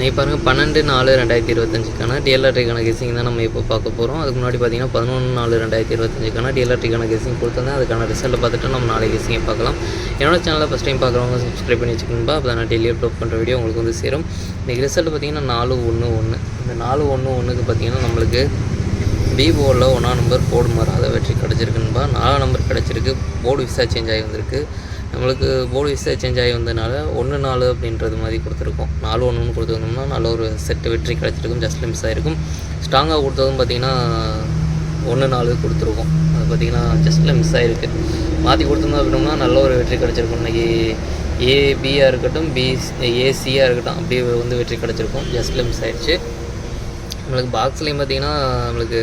நீ பாருங்கள் பன்னெண்டு நாலு ரெண்டாயிரத்தி இருபத்தஞ்சுக்கான டிஎல்ஆர்டிக்கான கெஸிங் தான் நம்ம இப்போ பார்க்க போகிறோம் அதுக்கு முன்னாடி பார்த்தீங்கன்னா பதினொன்று நாலு ரெண்டாயிரத்தி இருபத்தஞ்சுக்கான டிஎல்ஆர்டிக்கான கெஸிங் கொடுத்துருந்தேன். அதுக்கான ரிசல்ட்டை பார்த்துட்டு நம்ம நாளைக்கு கெஸிங்கை பார்க்கலாம். என்னோட சேனலை ஃபஸ்ட் டைம் பார்க்குறவங்க சப்ஸ்கிரைப் பண்ணி வச்சுக்கணும்பா அப்போ நான் டெய்லி அப்லோட் பண்ணுற வீடியோ உங்களுக்கு வந்து சேரும். இன்றைக்கி ரிசல்ட் பார்த்தீங்கன்னா நாலு ஒன்று ஒன்று இந்த நாலு ஒன்று ஒன்றுக்கு பார்த்தீங்கன்னா நம்மளுக்கு பி ஒன்றா ஒன்றாம் நம்பர் போர்டு மாறாத வெற்றி கிடச்சிருக்குன்பா. நாலாம் நம்பர் கிடச்சிருக்கு. போர்டு விசா சேஞ்ச் ஆகி வந்திருக்கு. நம்மளுக்கு போர்டு விசா சேஞ்ச் ஆகி வந்ததுனால ஒன்று நாலு அப்படின்றது மாதிரி கொடுத்துருக்கோம். நாலு ஒன்று கொடுத்து கொடுத்துருந்தோம்னா நல்ல ஒரு செட்டு வெற்றி கிடச்சிருக்கும் ஜஸ்ட் மிஸ் ஆகிருக்கும் ஸ்ட்ராங்காக கொடுத்ததும் பார்த்திங்கன்னா ஒன்று நாலு கொடுத்துருக்கோம். அது பார்த்திங்கன்னா ஜஸ்ட்டில் மிஸ் ஆகிருக்கு மாற்றி கொடுத்துருந்தோம் அப்படின்னா நல்ல ஒரு வெற்றி கிடச்சிருக்கும். இன்றைக்கி ஏபியாக இருக்கட்டும் பி ஏசியாக இருக்கட்டும் அப்படியே வந்து வெற்றி கிடச்சிருக்கும். ஜஸ்ட்டில் மிஸ் ஆகிடுச்சு நம்மளுக்கு பாக்ஸ்லேயும் பார்த்தீங்கன்னா நம்மளுக்கு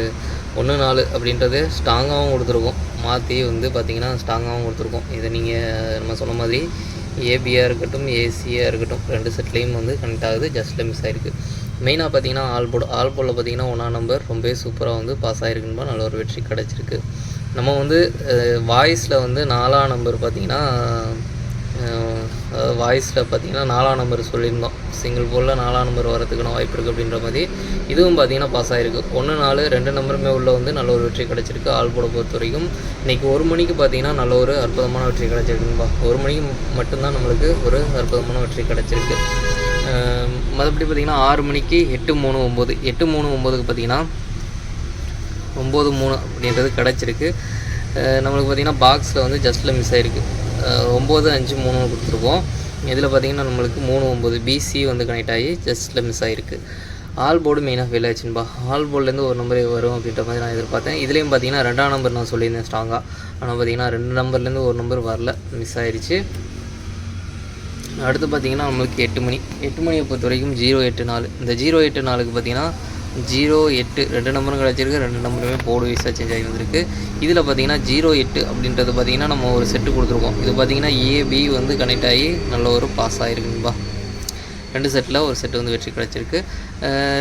ஒன்று நாலு அப்படின்றது ஸ்ட்ராங்காகவும் கொடுத்துருக்கோம். மாற்றி வந்து பார்த்திங்கன்னா ஸ்ட்ராங்காகவும் கொடுத்துருக்கோம். இதை நீங்கள் நம்ம சொன்ன மாதிரி ஏபியாக இருக்கட்டும் ஏசியாக இருக்கட்டும் ரெண்டு செட்லேயும் வந்து கனெக்ட் ஆகுது ஜஸ்ட்டில் மிஸ் ஆகிருக்கு மெயினாக பார்த்தீங்கன்னா ஆல் ஆல்போர்டில் பார்த்தீங்கன்னா ஒன்றா நம்பர் ரொம்பவே சூப்பராக வந்து பாஸ் ஆகிருக்குன்னு நல்ல ஒரு வெற்றி கிடச்சிருக்கு. நம்ம வந்து வாய்ஸில் வந்து நாலா நம்பர் பார்த்திங்கன்னா வாய்ஸில் பார்த்தீங்கன்னா நாலாம் நம்பர் சொல்லியிருந்தோம். சிங்கிள் போலில் நாலாம் நம்பர் வரதுக்கான வாய்ப்பு இருக்குது அப்படின்ற மாதிரி. இதுவும் பார்த்தீங்கன்னா பாஸ் ஆகிருக்கு ஒன்று நாலு ரெண்டு நம்பருமே உள்ள வந்து நல்ல ஒரு வெற்றி கிடச்சிருக்கு ஆள் போட பொறுத்த வரைக்கும். இன்றைக்கி ஒரு மணிக்கு பார்த்தீங்கன்னா நல்ல ஒரு அற்புதமான வெற்றி கிடச்சிருக்குப்பா ஒரு மணிக்கு மட்டும்தான் நம்மளுக்கு ஒரு அற்புதமான வெற்றி கிடச்சிருக்கு. மற்றபடி பார்த்திங்கன்னா ஆறு மணிக்கு எட்டு மூணு ஒம்பது எட்டு மூணு ஒம்போதுக்கு பார்த்திங்கன்னா ஒம்பது மூணு அப்படின்றது கிடச்சிருக்கு. நம்மளுக்கு பார்த்திங்கன்னா பாக்ஸில் வந்து ஜஸ்ட்டில் மிஸ் ஆகிருக்கு ஒம்பது அஞ்சு மூணு கொடுத்துருக்கோம். இதில் பார்த்திங்கன்னா நம்மளுக்கு மூணு ஒம்பது பிசி வந்து கனெக்ட் ஆகி ஜஸ்ட்டில் மிஸ் ஆகிருக்கு ஆல் போர்டு மெயினாக ஃபெயில் ஆச்சுன்பா ஆல் போர்டுலேருந்து ஒரு நம்பர் வரும் அப்படின்ற மாதிரி நான் எதிர்பார்த்தேன். இதுலேயும் பார்த்தீங்கன்னா ரெண்டாம் நம்பர் நான் சொல்லியிருந்தேன் ஸ்ட்ராங்காக ஆனால் பார்த்தீங்கன்னா ரெண்டு நம்பர்லேருந்து ஒரு நம்பர் வரல. மிஸ் ஆயிடுச்சு அடுத்து பார்த்திங்கன்னா நம்மளுக்கு எட்டு மணி. எட்டு மணியை பொறுத்த வரைக்கும் ஜீரோ எட்டு நாலு. இந்த ஜீரோ எட்டு நாலுக்கு பார்த்திங்கன்னா ஜீரோ எட்டு ரெண்டு நம்பரும் கிடச்சிருக்கு. ரெண்டு நம்பருமே போர்டு வைஸாக சேஞ்ச் ஆகி வந்திருக்கு. இதில் பார்த்தீங்கன்னா ஜீரோ எட்டு அப்படின்றது பார்த்திங்கன்னா நம்ம ஒரு செட்டு கொடுத்துருக்கோம். இது பார்த்திங்கன்னா ஏபி வந்து கனெக்ட் ஆகி நல்ல ஒரு பாஸ் ஆகிருக்குங்கப்பா ரெண்டு செட்டில் ஒரு செட்டு வந்து வெற்றி கிடச்சிருக்கு.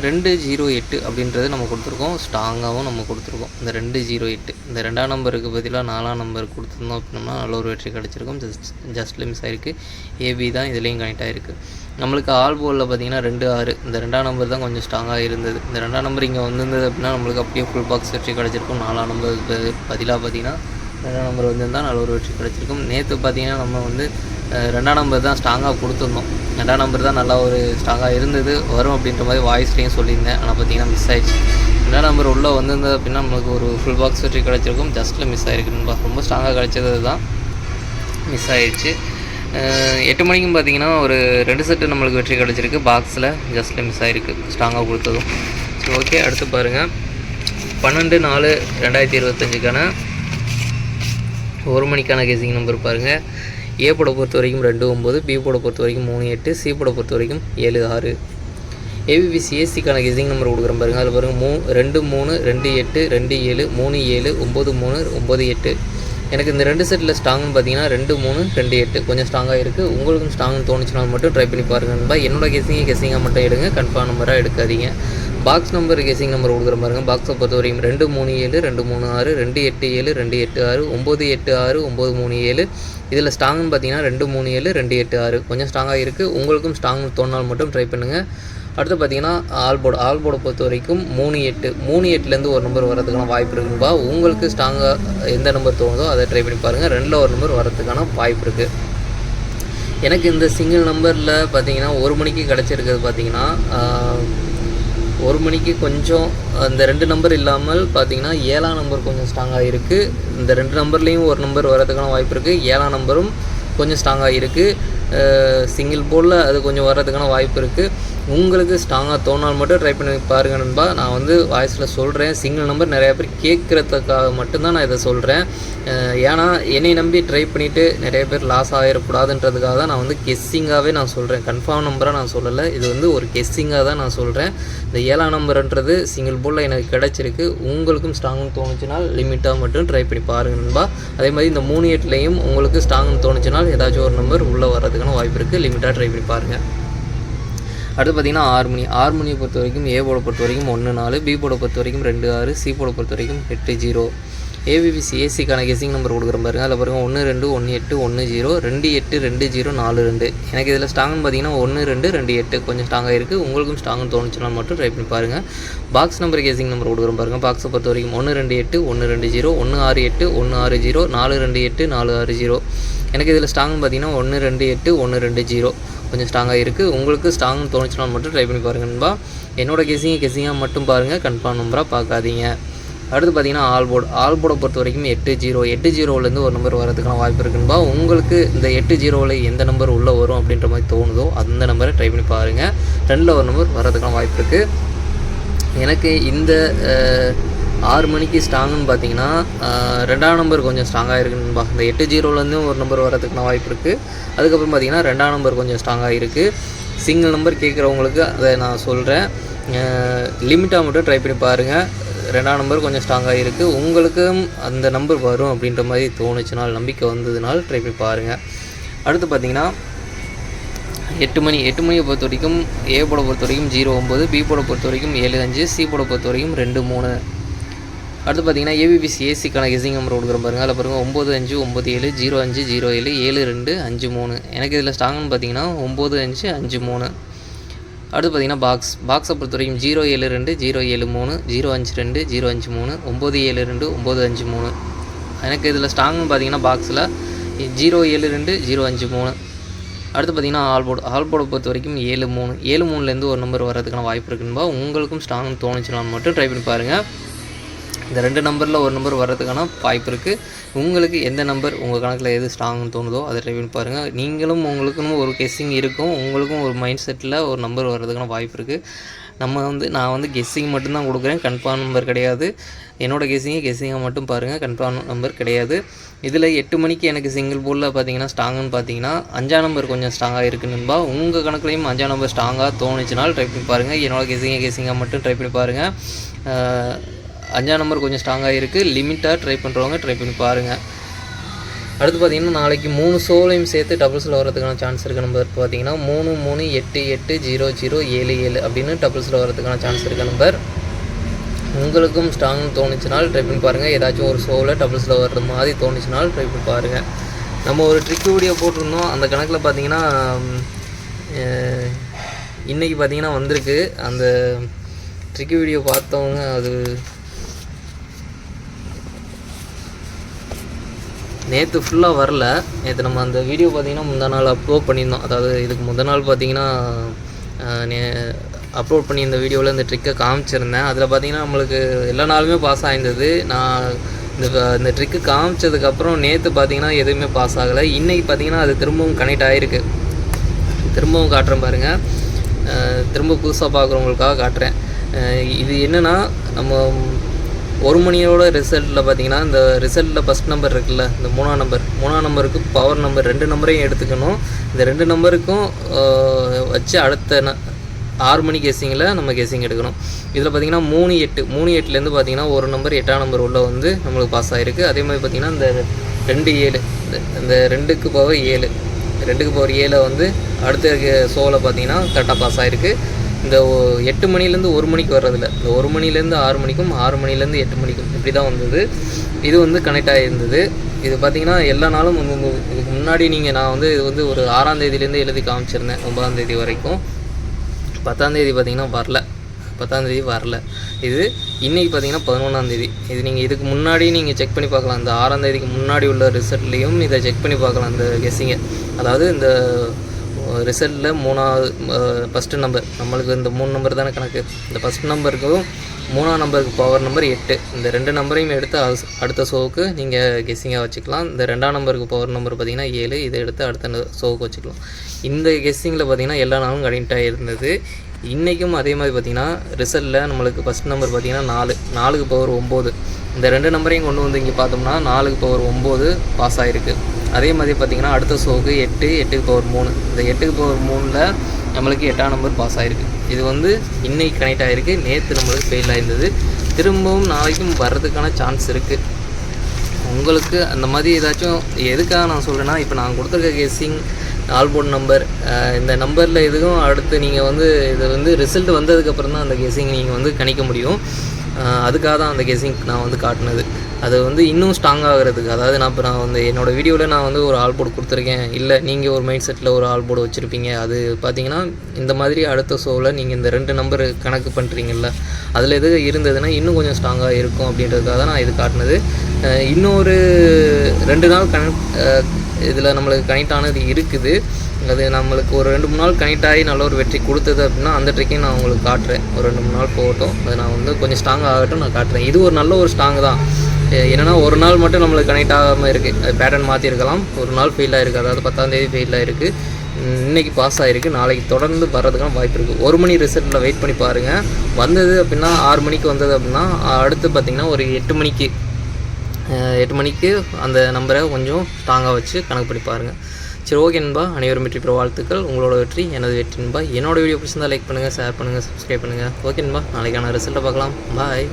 ரெண்டு ஜீரோ எட்டு அப்படின்றது நம்ம கொடுத்துருக்கோம். ஸ்ட்ராங்காகவும் நம்ம கொடுத்துருக்கோம். இந்த ரெண்டு ஜீரோ எட்டு. இந்த ரெண்டாம் நம்பருக்கு பதிலாக நாலாம் நம்பர் கொடுத்துருந்தோம் அப்படின்னா நல்ல ஒரு வெற்றி கிடச்சிருக்கும். ஜஸ்ட் ஜஸ்ட் மிஸ் ஆகிருக்கு ஏபி தான் இதுலேயும் கனெக்ட் ஆகிருக்கு நம்மளுக்கு ஆல் போலில் பார்த்தீங்கன்னா ரெண்டு ஆறு. இந்த ரெண்டாம் நம்பர் தான் கொஞ்சம் ஸ்ட்ராங்காக இருந்தது. இந்த ரெண்டாம் நம்பர் இங்கே வந்திருந்தது அப்படின்னா நம்மளுக்கு அப்படியே ஃபுல் பாக்ஸ் வெற்றி கிடச்சிருக்கும். நாலாம் நம்பர் பதிலாக பார்த்தீங்கன்னா ரெண்டாம் நம்பர் வந்திருந்தால் நல்ல ஒரு வெற்றி கிடச்சிருக்கும். நேற்று பார்த்தீங்கன்னா நம்ம வந்து ரெண்டாம் நம்பர் தான் ஸ்ட்ராங்காக கொடுத்துருந்தோம். ரெண்டாம் நம்பர் தான் நல்லா ஒரு ஸ்ட்ராங்காக இருந்தது. வரும் அப்படின்ற மாதிரி வாய்ஸ்லேயும் சொல்லியிருந்தேன். ஆனால் பார்த்தீங்கன்னா மிஸ் ஆயிடுச்சு. ரெண்டாம் நம்பர் உள்ளே வந்திருந்தது அப்படின்னா நம்மளுக்கு ஒரு ஃபுல் பாக்ஸ் வெற்றி கிடச்சிருக்கும். ஜஸ்ட்டில் மிஸ் ஆகிருக்குன்னு ரொம்ப ஸ்ட்ராங்காக கிடச்சது தான் மிஸ் ஆகிடுச்சு எட்டு மணிக்கும் பார்த்தீங்கன்னா ஒரு ரெண்டு செட்டு நம்மளுக்கு வெற்றி கிடச்சிருக்கு. பாக்ஸில் ஜஸ்ட்டில் மிஸ் ஆகிருக்கு ஸ்ட்ராங்காக கொடுத்ததும். சரி ஓகே அடுத்து பாருங்கள் பன்னெண்டு நாலு ரெண்டாயிரத்தி இருபத்தஞ்சுக்கான ஒரு மணிக்கான கேசிங் நம்பர் பாருங்கள் ஏ போட பொறுத்த வரைக்கும் ரெண்டு ஒம்பது பி போட பொறுத்த வரைக்கும் மூணு எட்டு சி போட பொறுத்த வரைக்கும் ஏழு ஆறு. ஏபிபிசி ஏசிக்கான கெசிங் நம்பர் கொடுக்குறேன் பாருங்கள் அதில் பாருங்கள் மூ ரெண்டு மூணு ரெண்டு எட்டு ரெண்டு ஏழு மூணு ஏழு ஒம்பது மூணு ஒம்பது எட்டு. எனக்கு இந்த ரெண்டு செட்டில் ஸ்ட்ராங்னு பார்த்தீங்கன்னா ரெண்டு மூணு ரெண்டு எட்டு. கொஞ்சம் ஸ்ட்ராங்காக இருக்குது உங்களுக்கும் ஸ்ட்ராங்னு தோணுச்சுனால் மட்டும் ட்ரை பண்ணி பாருங்கள் என்னோட கெஸிங்கை கெஸிங்காக மட்டும் எடுங்க. கன்ஃபார்ம் நம்பராக எடுக்காதீங்க. பாக்ஸ் நம்பர் கேசிங் நம்பர் கொடுக்குற பாருங்க. பாக்ஸை பொறுத்த வரைக்கும் ரெண்டு மூணு ஏழு ரெண்டு மூணு ஆறு ரெண்டு எட்டு ஏழு ரெண்டு எட்டு ஆறு ஒம்பது எட்டு ஆறு ஒம்பது மூணு ஏழு. இதில் ஸ்ட்ராங்னு பார்த்தீங்கன்னா ரெண்டு மூணு ஏழு ரெண்டு எட்டு ஆறு. கொஞ்சம் ஸ்ட்ராங்காக இருக்குது உங்களுக்கும் ஸ்ட்ராங் தோணால் மட்டும் ட்ரை பண்ணுங்கள் அடுத்து பார்த்தீங்கன்னா ஆல்போர்டு ஆல்போர்டை பொறுத்த வரைக்கும் மூணு எட்டு மூணு எட்டுலேருந்து ஒரு நம்பர் வரதுக்கான வாய்ப்பு இருக்குப்பா உங்களுக்கு ஸ்ட்ராங்காக எந்த நம்பர் தோணுதோ அதை ட்ரை பண்ணி பாருங்கள் ரெண்டில் ஒரு நம்பர் வரதுக்கான வாய்ப்பு இருக்குது எனக்கு இந்த சிங்கிள் நம்பரில் பார்த்தீங்கன்னா ஒரு மணிக்கு கிடச்சிருக்கிறது பார்த்தீங்கன்னா ஒரு மணிக்கு கொஞ்சம் அந்த ரெண்டு நம்பர் இல்லாமல் பார்த்தீங்கன்னா ஏழாம் நம்பர் கொஞ்சம் ஸ்ட்ராங்காக இருக்குது இந்த ரெண்டு நம்பர்லேயும் ஒரு நம்பர் வரதுக்கான வாய்ப்பு இருக்குது ஏழாம் நம்பரும் கொஞ்சம் ஸ்ட்ராங்காக இருக்குது சிங்கிள் போலில் அது கொஞ்சம் வர்றதுக்கான வாய்ப்பு இருக்குது உங்களுக்கு ஸ்ட்ராங்காக தோணால் மட்டும் ட்ரை பண்ணி பாருங்க நண்பா. நான் வந்து வாய்ஸில் சொல்கிறேன் சிங்கிள் நம்பர் நிறையா பேர் கேட்குறதுக்காக மட்டும்தான் நான் இதை சொல்கிறேன் ஏன்னா என்னை நம்பி ட்ரை பண்ணிவிட்டு நிறைய பேர் லாஸ் ஆகிடக்கூடாதுன்றதுக்காக தான் நான் வந்து கெஸ்ஸிங்காகவே நான் சொல்கிறேன் கன்ஃபார்ம் நம்பராக நான் சொல்லலை. இது வந்து ஒரு கெஸ்ஸிங்காக தான் நான் சொல்கிறேன் இந்த ஏழாம் நம்பர்ன்றது சிங்கிள் போர்டில் எனக்கு கிடச்சிருக்கு. உங்களுக்கும் ஸ்ட்ராங்னு தோணுச்சுனால் லிமிட்டாக மட்டும் ட்ரை பண்ணி பாருங்க நண்பா. அதே மாதிரி இந்த மூணு எட்லேயும் உங்களுக்கு ஸ்ட்ராங்னு தோணுச்சுனால் ஏதாச்சும் ஒரு நம்பர் உள்ளே வர்றதுக்கான வரதுக்கான வாய்ப்பு இருக்குது லிமிட்டாக ட்ரை பண்ணி பாருங்கள் அடுத்து பார்த்தீங்கன்னா ஹார்மோனி ஹார்மோனியை பொறுத்த வரைக்கும் ஏ போட பொறுத்த வரைக்கும் ஒன்று நாலு பி போட பொறுத்த வரைக்கும் ரெண்டு ஆறு சி போட பொறுத்த வரைக்கும் எட்டு ஜீரோ ஏபிபிசி ஏசிக்கான கெஸிங் நம்பர் கொடுக்குற பாருங்க அதில் பாருங்கள் ஒன்று ரெண்டு ஒன்று எட்டு ஒன்று ஜீரோ ரெண்டு எட்டு ரெண்டு ஜீரோ நாலு ரெண்டு. எனக்கு இதில் ஸ்ட்ராங்னு பார்த்தீங்கன்னா ஒன்று ரெண்டு ரெண்டு எட்டு கொஞ்சம் ஸ்ட்ராங்காக இருக்குது உங்களுக்கும் ஸ்ட்ராங்னு தோணுச்சுன்னா மட்டும் ட்ரை பண்ணி பாருங்கள் பாக்ஸ் நம்பர் கெஸிங் நம்பர் கொடுக்குற பாருங்க பாக்ஸை பொறுத்த வரைக்கும் ஒன்று ரெண்டு எட்டு ஒன்று ரெண்டு ஜீரோ ஒன்று ஆறு எட்டு ஒன்று ஆறு ஜீரோ நாலு ரெண்டு எட்டு நாலு ஆறு ஜீரோ எனக்கு இதில் ஸ்ட்ராங்னு பார்த்தீங்கன்னா ஒன்று ரெண்டு எட்டு ஒன்று ரெண்டு ஜீரோ. கொஞ்சம் ஸ்ட்ராங்காக இருக்குது உங்களுக்கு ஸ்ட்ராங்னு தோணுச்சுன்னா மட்டும் ட்ரை பண்ணி பாருங்க நண்பா. கெசிங்க கெசிங்காக கெஸிங்காக மட்டும் பாருங்கள் கன்ஃபார்ம் நம்பராக பார்க்காதீங்க. அடுத்து பார்த்தீங்கன்னா ஆல் போர்டு ஆல் போர்டை பொறுத்த வரைக்கும் எட்டு ஜீரோ. எட்டு ஜீரோலேருந்து ஒரு நம்பர் வரதுக்கான வாய்ப்பு இருக்குன்பா உங்களுக்கு இந்த எட்டு ஜீரோவில் எந்த நம்பர் உள்ளே வரும் அப்படின்ற மாதிரி தோணுதோ அந்த நம்பரை ட்ரை பண்ணி பாருங்கள் ரெண்டில் ஒரு நம்பர் வரதுக்கான வாய்ப்பு இருக்குது எனக்கு இந்த ஆறு மணிக்கு ஸ்ட்ராங்குன்னு பார்த்தீங்கன்னா ரெண்டாம் நம்பர் கொஞ்சம் ஸ்ட்ராங்காக இருக்குன்பா இந்த எட்டு ஜீரோலேருந்தும் ஒரு நம்பர் வரதுக்கான வாய்ப்பு இருக்குது அதுக்கப்புறம் பார்த்தீங்கன்னா ரெண்டாம் நம்பர் கொஞ்சம் ஸ்ட்ராங்காக இருக்குது சிங்கிள் நம்பர் கேட்குறவங்களுக்கு அதை நான் சொல்கிறேன் லிமிட்டாக மட்டும் ட்ரை பண்ணி பாருங்கள் ரெண்டாம் நம்பர் கொஞ்சம் ஸ்ட்ராங்காக இருக்குது உங்களுக்கும் அந்த நம்பர் வரும் அப்படின்ற மாதிரி தோணுச்சுனால் நம்பிக்கை வந்ததுனால் ட்ரை பண்ணி பாருங்கள் அடுத்து பார்த்தீங்கன்னா எட்டு மணி எட்டு மணியை பொறுத்த வரைக்கும் ஏ போட பொறுத்த வரைக்கும் ஜீரோ ஒம்பது பி போட பொறுத்த வரைக்கும் ஏழு அஞ்சு சி போட பொறுத்த வரைக்கும் ரெண்டு மூணு. அடுத்து பார்த்தீங்கன்னா ஏபிபிசி ஏசிக்கான கெசிங் நம்பர் கொடுக்குற பாருங்க. அதில் பாருங்கள் ஒம்பது அஞ்சு ஒம்பது ஏழு ஜீரோ அஞ்சு ஜீரோ ஏழு ஏழு ரெண்டு அஞ்சு மூணு. எனக்கு இதில் ஸ்ட்ராங்னு பார்த்தீங்கன்னா ஒம்பது அஞ்சு அஞ்சு மூணு. அடுத்து பார்த்தீங்கன்னா பாக்ஸ் பாக்ஸை பொறுத்த வரைக்கும் ஜீரோ ஏழு ரெண்டு ஜீரோ ஏழு மூணு ஜீரோ அஞ்சு ரெண்டு ஜீரோ அஞ்சு மூணு ஒம்பது ஏழு ரெண்டு ஒம்பது அஞ்சு மூணு. எனக்கு இதில் ஸ்ட்ராங்னு பார்த்தீங்கன்னா பாக்ஸில் ஜீரோ ஏழு ரெண்டு ஜீரோ அஞ்சு மூணு. அடுத்து பார்த்தீங்கன்னா ஆல் ஆல்போர்டை பொறுத்த வரைக்கும் ஏழு மூணு. ஏழு மூணுலேருந்து ஒரு நம்பர் வரதுக்கான வாய்ப்பு இருக்குன்பா உங்களுக்கும் ஸ்ட்ராங்னு தோணுச்சுன்னா மட்டும் ட்ரை பண்ணி பாருங்கள் இந்த ரெண்டு நம்பரில் ஒரு நம்பர் வர்றதுக்கான வாய்ப்பு இருக்குது உங்களுக்கு எந்த நம்பர் உங்கள் கணக்கில் எது ஸ்ட்ராங்னு தோணுதோ அதை ட்ரை பண்ணி பாருங்கள் நீங்களும் உங்களுக்குன்னு ஒரு கெஸ்ஸிங் இருக்கும். உங்களுக்கும் ஒரு மைண்ட் செட்டில் ஒரு நம்பர் வர்றதுக்கான வாய்ப்பு இருக்குது நம்ம வந்து நான் வந்து கெஸ்ஸிங் மட்டும்தான் கொடுக்குறேன். கன்ஃபார்ம் நம்பர் கிடையாது. என்னோடய கெஸ்ஸிங்கை கெஸ்ஸிங்கை மட்டும் பாருங்கள் கன்ஃபார்ம் நம்பர் கிடையாது. இதில் எட்டு மணிக்கு எனக்கு சிங்கிள் போலில் பார்த்தீங்கன்னா ஸ்ட்ராங்குன்னு பார்த்தீங்கன்னா அஞ்சாம் நம்பர் கொஞ்சம் ஸ்ட்ராங்காக இருக்குன்னுபா உங்கள் கணக்குலையும் அஞ்சாம் நம்பர் ஸ்ட்ராங்காக தோணுச்சுனால் ட்ரை பண்ணி பாருங்கள் என்னோடய கெஸ்ஸிங்கை கெஸ்ஸிங்காக மட்டும் ட்ரை பண்ணி பாருங்கள் அஞ்சாம் நம்பர் கொஞ்சம் ஸ்ட்ராங்காக இருக்குது லிமிட்டாக ட்ரை பண்ணுறவங்க ட்ரை பண்ணி பாருங்கள் அடுத்து பார்த்தீங்கன்னா நாளைக்கு மூணு சோலையும் சேர்த்து டபுள்ஸில் வரதுக்கான சான்ஸ் இருக்க. நம்பர் பார்த்தீங்கன்னா மூணு மூணு எட்டு எட்டு ஜீரோ ஜீரோ ஏழு ஏழு அப்படின்னு டபுள்ஸில் வரதுக்கான சான்ஸ் இருக்க நம்பர் உங்களுக்கும் ஸ்ட்ராங்னு தோணுச்சுனால் ட்ரை பண்ணி பாருங்கள் ஏதாச்சும் ஒரு ஷோவில் டபுள்ஸில் வர்ற மாதிரி தோணுச்சுனால் ட்ரை பண்ணி பாருங்கள் நம்ம ஒரு ட்ரிக் வீடியோ போட்டிருந்தோம். அந்த கணக்கில் பார்த்தீங்கன்னா இன்றைக்கி பார்த்தீங்கன்னா வந்திருக்கு. அந்த ட்ரிக் வீடியோ பார்த்தவங்க அது நேற்று ஃபுல்லாக வரல. நேற்று நம்ம அந்த வீடியோ பார்த்தீங்கன்னா முந்தா நாள் அப்லோட் பண்ணியிருந்தோம். அதாவது இதுக்கு முத நாள் பார்த்தீங்கன்னா நே அப்லோட் பண்ணி இந்த வீடியோவில் இந்த ட்ரிக்கை காமிச்சிருந்தேன். அதில் பார்த்தீங்கன்னா நம்மளுக்கு எல்லா நாளுமே பாஸ் ஆயிருந்தது. நான் இந்த இந்த ட்ரிக்கு காமிச்சதுக்கப்புறம் நேற்று பார்த்தீங்கன்னா எதுவுமே பாஸ் ஆகலை. இன்றைக்கி பார்த்தீங்கன்னா அது திரும்பவும் கனெக்ட் ஆகிருக்கு திரும்பவும் காட்டுறேன் பாருங்கள் திரும்ப புதுசாக பார்க்குறவங்களுக்காக காட்டுறேன். இது என்னென்னா நம்ம ஒரு மணியோட ரிசல்ட்டில் பார்த்தீங்கன்னா இந்த ரிசல்ட்டில் ஃபஸ்ட் நம்பர் இருக்குல்ல இந்த மூணாம் நம்பர் மூணாம் நம்பருக்கு பவர் நம்பர் ரெண்டு நம்பரையும் எடுத்துக்கணும். இந்த ரெண்டு நம்பருக்கும் வச்சு அடுத்த ந- ஆறு மணி கெஸ்ஸிங்கில் நம்ம கெஸ்ஸிங் எடுக்கணும். இதில் பார்த்தீங்கன்னா மூணு எட்டு மூணு எட்டுலேருந்து பார்த்தீங்கன்னா ஒரு நம்பர் எட்டாம் நம்பர் உள்ள வந்து நம்மளுக்கு பாஸ் ஆகிருக்கு அதே மாதிரி பார்த்தீங்கன்னா இந்த ரெண்டு ஏழு இந்த- ரெண்டுக்கு பவர் ஏழு. ரெண்டுக்கு பவர் ஏழை வந்து அடுத்த ஷோவில் பார்த்தீங்கன்னா கரெக்டாக பாஸ் ஆகிருக்கு இந்த ஒ- எட்டு மணிலேருந்து ஒரு மணிக்கு வர்றதில்ல. இந்த ஒரு மணிலேருந்து ஆறு மணிக்கும் ஆறு மணிலேருந்து எட்டு மணிக்கும் இப்படி தான் வந்தது. இது வந்து கனெக்ட் ஆகியிருந்தது இது பார்த்தீங்கன்னா எல்லா நாளும் வந்து இதுக்கு முன்னாடி நீங்கள் நான் வந்து இது வந்து ஒரு ஆறாம் தேதியிலேருந்து எழுதி காமிச்சிருந்தேன் ஒன்பதாம் தேதி வரைக்கும். பத்தாம் தேதி பார்த்தீங்கன்னா வரல. பத்தாம் தேதி வரல. இது இன்னைக்கு பார்த்தீங்கன்னா பதினொன்றாம் தேதி. இது நீங்கள் இதுக்கு முன்னாடி நீங்கள் செக் பண்ணி பார்க்கலாம். இந்த ஆறாம் தேதிக்கு முன்னாடி உள்ள ரிசல்ட்லேயும் இதை செக் பண்ணி பார்க்கலாம் இந்த கெஸ்ஸிங்கை அதாவது இந்த ரிசல்ட்டில் மூணாவது ஃபஸ்ட்டு நம்பர் நம்மளுக்கு இந்த மூணு நம்பர் தானே கணக்கு. இந்த ஃபஸ்ட் நம்பருக்கும் மூணாம் நம்பருக்கு பவர் நம்பர் எட்டு. இந்த ரெண்டு நம்பரையும் எடுத்து அடுத்த ஷோவுக்கு நீங்கள் கெஸ்ஸிங்காக வச்சுக்கலாம். இந்த ரெண்டாம் நம்பருக்கு பவர் நம்பர் பார்த்தீங்கன்னா ஏழு. இதை எடுத்து அடுத்த ஷோவுக்கு வச்சுக்கலாம். இந்த கெஸ்ஸிங்கில் பார்த்தீங்கன்னா எல்லா நாளும் கனெக்டாக இருந்தது. இன்றைக்கும் அதே மாதிரி பார்த்தீங்கன்னா ரிசல்ட்டில் நம்மளுக்கு ஃபஸ்ட் நம்பர் பார்த்தீங்கன்னா நாலு. நாலுக்கு பவர் ஒம்பது இந்த ரெண்டு நம்பரையும் கொண்டு வந்து இங்கே பார்த்தோம்னா நாலுக்கு பவர் ஒம்பது பாஸ் ஆகிருக்கு அதே மாதிரி பார்த்திங்கன்னா அடுத்த ஷோவுக்கு எட்டு எட்டுக்கு பவர் மூணு. இந்த எட்டுக்கு பவர் மூணில் நம்மளுக்கு எட்டாம் நம்பர் பாஸ் ஆகிருக்கு இது வந்து இன்னைக்கு கனெக்ட் ஆகிருக்கு நேற்று நம்மளுக்கு ஃபெயில் ஆகிருந்தது திரும்பவும் நாளைக்கும் வர்றதுக்கான சான்ஸ் இருக்குது உங்களுக்கு அந்த மாதிரி ஏதாச்சும் எதுக்காக நான் சொல்கிறேன்னா இப்போ நான் கொடுத்துருக்க கெஸ்ஸிங் ஆல்போர்ட் நம்பர் இந்த நம்பரில் எதுவும் அடுத்து நீங்கள் வந்து இது வந்து ரிசல்ட் வந்ததுக்கப்புறம் தான் அந்த கெஸிங் நீங்கள் வந்து கணிக்க முடியும். அதுக்காக தான் அந்த கெஸிங் நான் வந்து காட்டினது. அது வந்து இன்னும் ஸ்ட்ராங் ஆகிறதுக்கு. அதாவது நான் இப்போ நான் வந்து என்னோடய வீடியோவில் நான் வந்து ஒரு ஆல் போர்டு கொடுத்துருக்கேன். இல்லை நீங்கள் ஒரு மைண்ட் செட்டில் ஒரு ஆல் போர்டு வச்சுருப்பீங்க. அது பார்த்தீங்கன்னா இந்த மாதிரி அடுத்த ஷோவில் நீங்கள் இந்த ரெண்டு நம்பர் கணக்கு பண்ணுறீங்கல்ல அதில் எது இருந்ததுன்னா இன்னும் கொஞ்சம் ஸ்ட்ராங்காக இருக்கும் அப்படின்றதுக்காக தான் நான் இது காட்டினது. இன்னொரு ரெண்டு நாள் கனெக்ட் இதில் நம்மளுக்கு கனெக்ட் ஆனது இருக்குது. அது நம்மளுக்கு ஒரு ரெண்டு மூணு நாள் கனெக்ட் ஆகி நல்ல ஒரு வெற்றி கொடுத்தது அப்படின்னா அந்த ட்ரிக்கையும் நான் உங்களுக்கு காட்டுறேன். ஒரு ரெண்டு மூணு நாள் போகட்டும். அது நான் வந்து கொஞ்சம் ஸ்ட்ராங் ஆகட்டும் நான் காட்டுறேன். இது ஒரு நல்ல ஒரு ஸ்ட்ராங் தான். என்னென்னா ஒரு நாள் மட்டும் நம்மளுக்கு கனெக்ட் ஆகாமல் இருக்குது அது பேட்டர்ன் மாற்றிருக்கலாம் ஒரு நாள் ஃபெயில் ஆகிருக்கு அதாவது பத்தாம் தேதி ஃபெயில் ஆகிருக்கு இன்றைக்கி பாஸ் ஆகிருக்கு நாளைக்கு தொடர்ந்து வர்றதுக்கான வாய்ப்பு இருக்குது ஒரு மணி ரிசல்ட்டில் வெயிட் பண்ணி பாருங்கள் வந்தது அப்படின்னா ஆறு மணிக்கு வந்தது அப்படின்னா அடுத்து பார்த்திங்கன்னா ஒரு எட்டு மணிக்கு எட்டு மணிக்கு அந்த நம்பரை கொஞ்சம் ஸ்ட்ராங்காக வச்சு கணக்கு பண்ணி பாருங்கள் சரி ஓகே நண்பா. அனைவரும் வெற்றி பெற வாழ்த்துக்கள். உங்களோட வெற்றி எனது வெற்றி நண்பா. என்னோட வீடியோ பிடிச்சிருந்தால் லைக் பண்ணுங்கள் ஷேர் பண்ணுங்கள் சப்ஸ்கிரைப் பண்ணுங்கள் ஓகே நண்பா. நாளைக்கான ரிசல்ட்டை பார்க்கலாம். பாய்